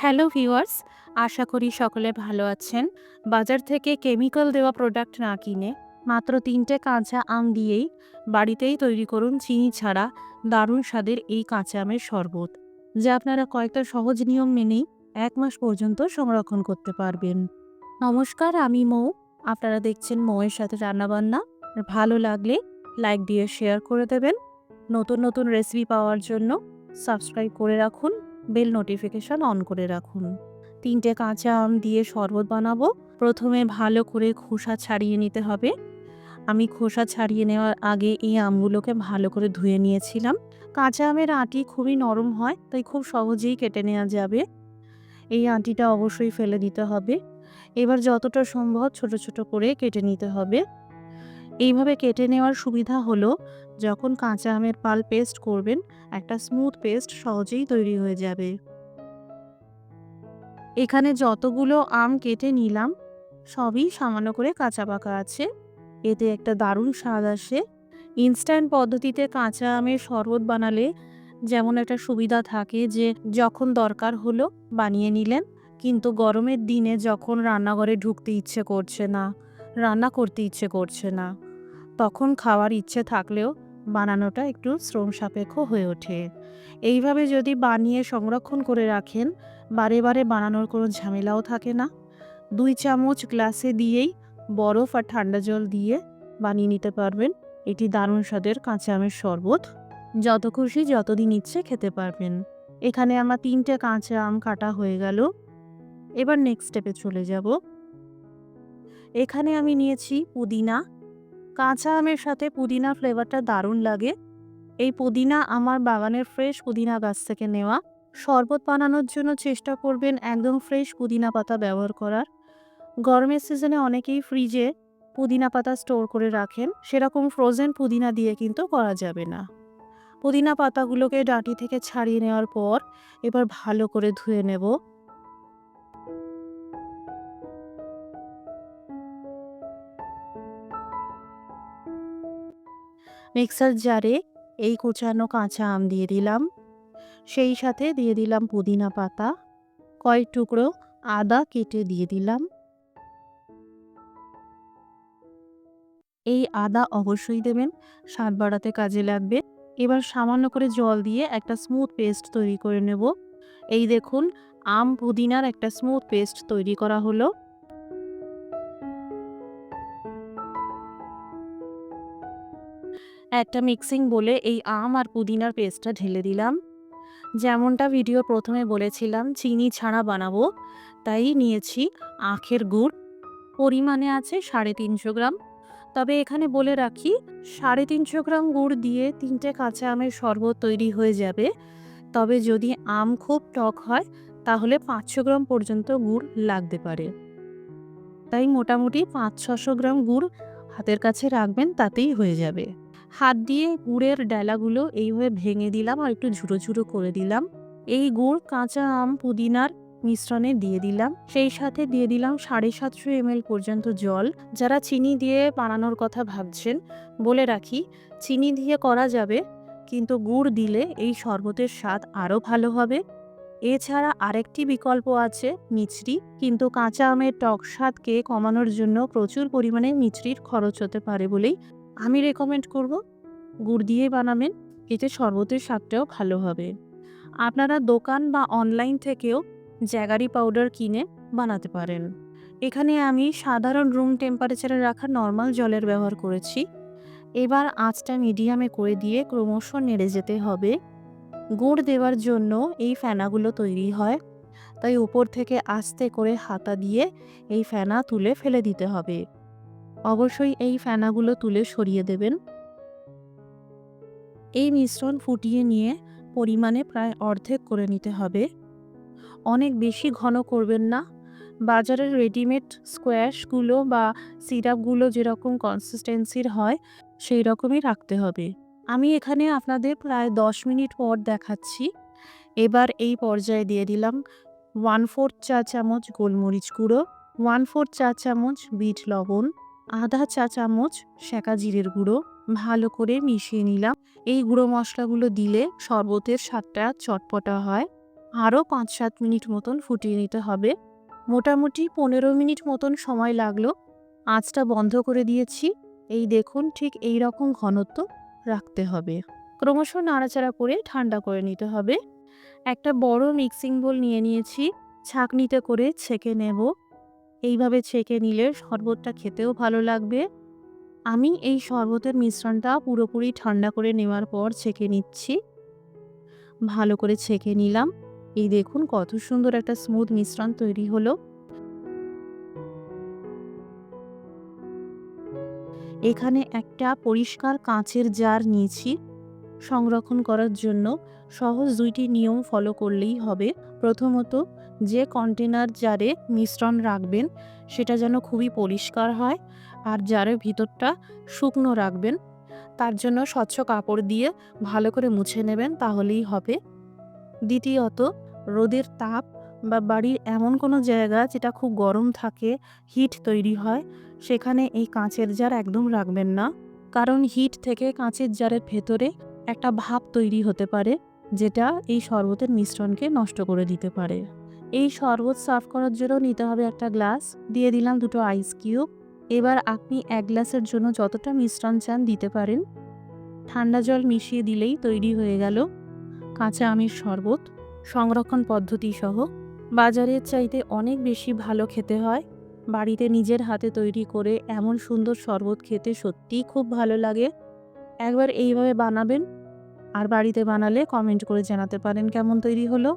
Hello viewers, আশা করি সকলে ভালো আছেন। বাজার থেকে কেমিক্যাল দেওয়া প্রোডাক্ট না কিনে মাত্র তিনটে কাঁচা আম দিয়েই বাড়িতেই তৈরি করুন চিনি ছাড়া দারুণ স্বাদের এই কাঁচা আমের শরবত, যা আপনারা কয়েকটা সহজ নিয়ম মেনেই এক মাস পর্যন্ত সংরক্ষণ করতে পারবেন। নমস্কার, আমি মৌ। আপনারা দেখছেন মৌয়ের সাথে রান্নাবান্না। ভালো লাগলে লাইক দিয়ে শেয়ার করে দেবেন। নতুন নতুন রেসিপি পাওয়ার জন্য সাবস্ক্রাইব করে রাখুন। বেল নোটিফিকেশন অন করে রাখুন। তিনটে কাঁচা আম দিয়ে শরবত বানাবো। প্রথমে ভালো করে খোসা ছাড়িয়ে নিতে হবে। আমি খোসা ছাড়িয়ে নেওয়ার আগে এই আমগুলোকে ভালো করে ধুয়ে নিয়েছিলাম। কাঁচা আমের আঁটি খুবই নরম হয়, তাই খুব সহজেই কেটে নেওয়া যাবে। এই আঁটিটা অবশ্যই ফেলে দিতে হবে। এবার যতটা সম্ভব ছোট ছোট করে কেটে নিতে হবে। এইভাবে কেটে নেওয়ার সুবিধা হলো যখন কাঁচা আমের পাল পেস্ট করবেন, একটা স্মুথ পেস্ট সহজেই তৈরি হয়ে যাবে। এখানে যতগুলো আম কেটে নিলাম, সবই সামান্য করে কাঁচা পাকা আছে। এতে একটা দারুণ স্বাদ আসে। ইনস্ট্যান্ট পদ্ধতিতে কাঁচা আমের শরবত বানালে যেমন একটা সুবিধা থাকে যে, যখন দরকার হলো বানিয়ে নিলেন, কিন্তু গরমের দিনে যখন রান্নাঘরে ঢুকতে ইচ্ছে করছে না, রান্না করতে ইচ্ছে করছে না, তখন খাওয়ার ইচ্ছে থাকলেও বানানোটা একটু শ্রম সাপেক্ষ হয়ে ওঠে। এইভাবে যদি বানিয়ে সংরক্ষণ করে রাখেন, বারে বারে বানানোর কোনো ঝামেলাও থাকে না। দুই চামচ গ্লাসে দিয়েই বরফ আর ঠান্ডা জল দিয়ে বানিয়ে নিতে পারবেন। এটি দারুণ স্বাদের কাঁচা আমের শরবত। যত খুশি যতদিন ইচ্ছে খেতে পারবেন। এখানে আমার তিনটে কাঁচা আম কাটা হয়ে গেল। এবার নেক্সট স্টেপে চলে যাব। এখানে আমি নিয়েছি পুদিনা কাঁচা আমের সাথে পুদিনা ফ্লেভারটা দারুণ লাগে। এই পুদিনা আমার বাগানের ফ্রেশ পুদিনা গাছ থেকে নেওয়া। শরবত বানানোর জন্য চেষ্টা করবেন একদম ফ্রেশ পুদিনা পাতা ব্যবহার করার। গরমের সিজনে অনেকেই ফ্রিজে পুদিনা পাতা স্টোর করে রাখেন। সেরকম ফ্রোজেন পুদিনা দিয়ে কিন্তু করা যাবে না। পুদিনা পাতাগুলোকে ডাঁটি থেকে ছাড়িয়ে নেওয়ার পর এবার ভালো করে ধুয়ে নেব। মিক্সার জারে এই কুচানো কাঁচা আম দিয়ে দিলাম। সেই সাথে দিয়ে দিলাম পুদিনা পাতা, কয়েক টুকরো আদা কেটে দিয়ে দিলাম। এই আদা অবশ্যই দেবেন, স্বাদ বাড়াতে কাজে লাগবে। এবার সামান্য করে জল দিয়ে একটা স্মুথ পেস্ট তৈরি করে নেব। এই দেখুন, আম পুদিনার একটা স্মুথ পেস্ট তৈরি করা হলো। একটা মিক্সিং বলে এই আম আর পুদিনার পেস্টটা ঢেলে দিলাম। যেমনটা ভিডিও প্রথমে বলেছিলাম, চিনি ছাড়া বানাবো, তাই নিয়েছি আখের গুড়। পরিমাণে আছে সাড়ে তিনশো গ্রাম। তবে এখানে বলে রাখি, সাড়ে তিনশো গ্রাম গুড় দিয়ে তিনটে কাঁচা আমের শরবত তৈরি হয়ে যাবে। তবে যদি আম খুব টক হয়, তাহলে পাঁচশো গ্রাম পর্যন্ত গুড় লাগতে পারে। তাই মোটামুটি পাঁচ ছশো গ্রাম গুড় হাতের কাছে রাখবেন, তাতেই হয়ে যাবে। হাত দিয়ে গুড়ের ডালাগুলো এইভাবে ভেঙে দিলাম আর একটু ঝুড়ো ঝুড়ো করে দিলাম। এই গুড় কাঁচা আম পুদিনার মিশ্রণে দিয়ে দিলাম। সেই সাথে দিয়ে দিলাম সাড়ে সাতশো এমএল পর্যন্ত জল। যারা চিনি দিয়ে বানানোর কথা ভাবছেন, বলে রাখি, চিনি দিয়ে করা যাবে, কিন্তু গুড় দিলে এই শরবতের স্বাদ আরও ভালো হবে। এছাড়া আরেকটি বিকল্প আছে, মিছরি। কিন্তু কাঁচা আমের টক স্বাদকে কমানোর জন্য প্রচুর পরিমাণে মিছরির খরচ হতে পারে বলেই আমি রেকমেন্ড করব, গুড় দিয়ে বানাবেন, এতে শরবতের স্বাদটাও ভালো হবে। আপনারা দোকান বা অনলাইন থেকেও জ্যাগারি পাউডার কিনে বানাতে পারেন। এখানে আমি সাধারণ রুম টেম্পারেচারে রাখা নর্মাল জলের ব্যবহার করেছি। এবার আঁচটা মিডিয়ামে করে দিয়ে ক্রমশ নেড়ে যেতে হবে। গুড় দেওয়ার জন্য এই ফেনাগুলো তৈরি হয়। তাই উপর থেকে আস্তে করে হাতা দিয়ে এই ফেনা তুলে ফেলে দিতে হবে। অবশ্যই এই ফেনাগুলো তুলে সরিয়ে দেবেন। এই মিশ্রণ ফুটিয়ে নিয়ে পরিমাণে প্রায় অর্ধেক করে নিতে হবে। অনেক বেশি ঘন করবেন না। বাজারের রেডিমেড স্কোয়াশগুলো বা সিরাপগুলো যেরকম কনসিস্টেন্সির হয় সেই রকমই রাখতে হবে। আমি এখানে আপনাদের প্রায় দশ মিনিট পর দেখাচ্ছি। এবার এই পর্যায়ে দিয়ে দিলাম ওয়ান ফোর্থ চা চামচ গোলমরিচ গুঁড়ো ওয়ান ফোর্থ চা চামচ বিট লবণ। আধা চা চামচ সেকা জিরের গুঁড়ো ভালো করে মিশিয়ে নিলাম। এই গুঁড়ো মশলাগুলো দিলে শরবতের স্বাদটা চটপটা হয়। আরও পাঁচ সাত মিনিট মতন ফুটিয়ে নিতে হবে। মোটামুটি পনেরো মিনিট মতন সময় লাগল। আঁচটা বন্ধ করে দিয়েছি। এই দেখুন ঠিক এই রকম ঘনত্ব রাখতে হবে। ক্রমশ নাড়াচাড়া করে ঠান্ডা করে নিতে হবে। একটা বড় মিক্সিং বোল নিয়ে নিয়েছি। ছাঁকনিতে করে ছেঁকে নেব। এইভাবে ছেঁকে নিলে শরবতটা খেতেও ভালো লাগবে। আমি এই শরবতের মিশ্রণটা পুরোপুরি ঠান্ডা করে নেওয়ার পর ছেঁকে নিচ্ছি। ভালো করে ছেঁকে নিলাম। এই দেখুন কত সুন্দর একটা স্মুথ মিশ্রণ তৈরি হলো। এখানে একটা পরিষ্কার কাঁচের জার নিয়েছি। সংরক্ষণ করার জন্য সহজ দুইটি নিয়ম ফলো করলেই হবে। প্রথমত যে কন্টেনার জারে মিশ্রণ রাখবেন, সেটা যেন খুবই পরিষ্কার হয় আর জারের ভিতরটা শুকনো রাখবেন, তার জন্য স্বচ্ছ কাপড় দিয়ে ভালো করে মুছে নেবেন, তাহলেই হবে। দ্বিতীয়ত, রোদের তাপ বা বাড়ির এমন কোনো জায়গা যেটা খুব গরম থাকে, হিট তৈরি হয়, সেখানে এই কাঁচের জার একদম রাখবেন না। কারণ হিট থেকে কাঁচের জারের ভেতরে একটা ভাপ তৈরি হতে পারে, যেটা এই শরবতের মিশ্রণকে নষ্ট করে দিতে পারে। এই শরবত সার্ভ করার জন্য নিতে হবে একটা গ্লাস। দিয়ে দিলাম দুটো আইস কিউব এবার আপনি এক গ্লাসের জন্য যতটা মিশ্রণ চান দিতে পারেন। ঠান্ডা জল মিশিয়ে দিলেই তৈরি হয়ে গেল কাঁচা আমের শরবত। সংরক্ষণ পদ্ধতি সহ। বাজারের চাইতে অনেক বেশি ভালো খেতে হয়। বাড়িতে নিজের হাতে তৈরি করে এমন সুন্দর শরবত খেতে সত্যিই খুব ভালো লাগে। একবার এইভাবে বানাবেন। আর বাড়িতে বানালে কমেন্ট করে জানাতে পারেন কেমন তৈরি হলো।